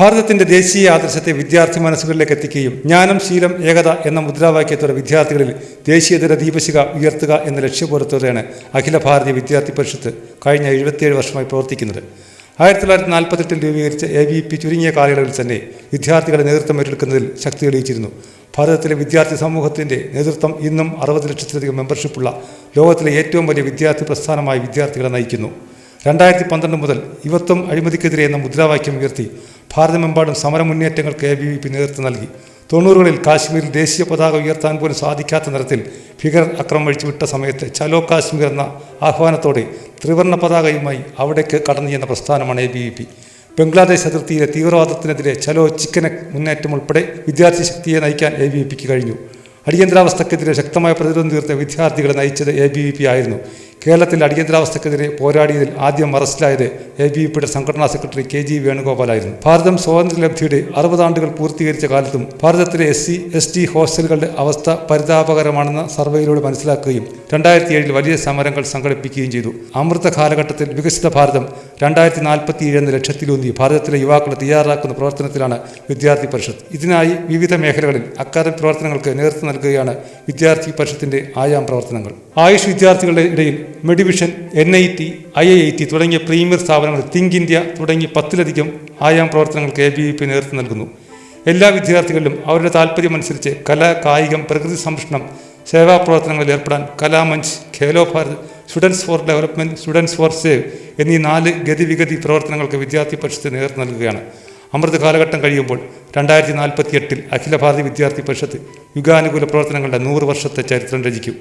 ഭാരതത്തിന്റെ ദേശീയ ആദർശത്തെ വിദ്യാർത്ഥി മനസ്സുകളിലേക്ക് എത്തിക്കുകയും ജ്ഞാനം ശീലം ഏകത എന്ന മുദ്രാവാക്യത്തോടെ വിദ്യാർത്ഥികളിൽ ദേശീയതര ദീപശിക ഉയർത്തുക എന്ന ലക്ഷ്യബോധത്തോടെയാണ് അഖില ഭാരതീയ വിദ്യാർത്ഥി പരിഷത്ത് കഴിഞ്ഞ എഴുപത്തിയേഴ് വർഷമായി പ്രവർത്തിക്കുന്നത്. ആയിരത്തി തൊള്ളായിരത്തി നാൽപ്പത്തെട്ടിൽ രൂപീകരിച്ച എ ബി പി ചുരുങ്ങിയ കാലയളവിൽ തന്നെ വിദ്യാർത്ഥികളെ നേതൃത്വം ഏറ്റെടുക്കുന്നതിൽ ശക്തി തെളിയിച്ചിരുന്നു. ഭാരതത്തിലെ വിദ്യാർത്ഥി സമൂഹത്തിന്റെ നേതൃത്വം ഇന്നും അറുപത് ലക്ഷത്തിലധികം മെമ്പർഷിപ്പുള്ള ലോകത്തിലെ ഏറ്റവും വലിയ വിദ്യാർത്ഥി പ്രസ്ഥാനമായി വിദ്യാർത്ഥികളെ നയിക്കുന്നു. രണ്ടായിരത്തി പന്ത്രണ്ട് മുതൽ യുവത്വം അഴിമതിക്കെതിരെ എന്ന മുദ്രാവാക്യം ഉയർത്തി ഭാരതമെമ്പാടും സമര കെ ബി വി പി നേതൃത്വം നൽകി. തൊണ്ണൂറുകളിൽ കാശ്മീരിൽ ദേശീയ പതാക ഉയർത്താൻ പോലും സാധിക്കാത്ത നിരത്തിൽ ഭീകരർ അക്രമം വിട്ട സമയത്ത് ചലോ കാശ്മീർ എന്ന ആഹ്വാനത്തോടെ ത്രിവർണ പതാകയുമായി അവിടേക്ക് കടന്നു ചെന്ന പ്രസ്ഥാനമാണ് A B V P. Bangladesh അതിർത്തിയിലെ തീവ്രവാദത്തിനെതിരെ ചലോ ചിക്കന മുന്നേറ്റം ഉൾപ്പെടെ വിദ്യാർത്ഥി ശക്തിയെ നയിക്കാൻ എ ബി വി പിക്ക് കഴിഞ്ഞു. അടിയന്തരാവസ്ഥക്കെതിരെ ശക്തമായ പ്രതിരോധം തീർത്ത വിദ്യാർത്ഥികളെ നയിച്ചത് എ ബി വി പി ആയിരുന്നു. കേരളത്തിൽ അടിയന്തരാവസ്ഥക്കെതിരെ പോരാടിയതിൽ ആദ്യം അറസ്റ്റിലായത് എ ബി പിയുടെ സംഘടനാ സെക്രട്ടറി കെ ജി വേണുഗോപാലായിരുന്നു. ഭാരതം സ്വാതന്ത്ര്യലബ്ധിയുടെ അറുപതാണ്ടുകൾ പൂർത്തീകരിച്ച കാലത്തും ഭാരതത്തിലെ എസ് സി എസ് ടി ഹോസ്റ്റലുകളുടെ അവസ്ഥ പരിതാപകരമാണെന്ന സർവേയിലൂടെ മനസ്സിലാക്കുകയും രണ്ടായിരത്തി ഏഴിൽ വലിയ സമരങ്ങൾ സംഘടിപ്പിക്കുകയും ചെയ്തു. അമൃത കാലഘട്ടത്തിൽ വികസിത ഭാരതം രണ്ടായിരത്തി നാൽപ്പത്തി ഏഴ് എന്ന ലക്ഷ്യത്തിലൂന്നി ഭാരതത്തിലെ യുവാക്കളെ തയ്യാറാക്കുന്ന പ്രവർത്തനത്തിലാണ് വിദ്യാർത്ഥി പരിഷത്ത്. ഇതിനായി വിവിധ മേഖലകളിൽ അക്കാദമിക് പ്രവർത്തനങ്ങൾക്ക് നേതൃത്വം നൽകുകയാണ് വിദ്യാർത്ഥി പരിഷത്തിന്റെ ആയാം പ്രവർത്തനങ്ങൾ. ആയുഷ് വിദ്യാർത്ഥികളുടെ ഇടയിൽ Medivision N I T I I T തുടങ്ങിയ പ്രീമിയർ സ്ഥാപനങ്ങൾ തിങ്ക് ഇന്ത്യ തുടങ്ങി പത്തിലധികം ആയാം പ്രവർത്തനങ്ങൾക്ക് എ ബി വി പി നേതൃത്വം നൽകുന്നു. എല്ലാ വിദ്യാർത്ഥികളിലും അവരുടെ താല്പര്യമനുസരിച്ച് കല കായികം പ്രകൃതി സംരക്ഷണം സേവാ പ്രവർത്തനങ്ങളിൽ ഏർപ്പെടാൻ Kalamanch Khelo Bharat students for development students for save എന്നീ നാല് ഗതിവിഗതി പ്രവർത്തനങ്ങൾക്ക് വിദ്യാർത്ഥി പരിഷത്ത് നേതൃത്വം നൽകുകയാണ്. അമൃത കാലഘട്ടം കഴിയുമ്പോൾ രണ്ടായിരത്തി നാൽപ്പത്തി എട്ടിൽ അഖില ഭാരതി വിദ്യാർത്ഥി പരിഷത്ത് യുഗാനുകൂല പ്രവർത്തനങ്ങളുടെ നൂറ് വർഷത്തെ ചരിത്രം രചിക്കും.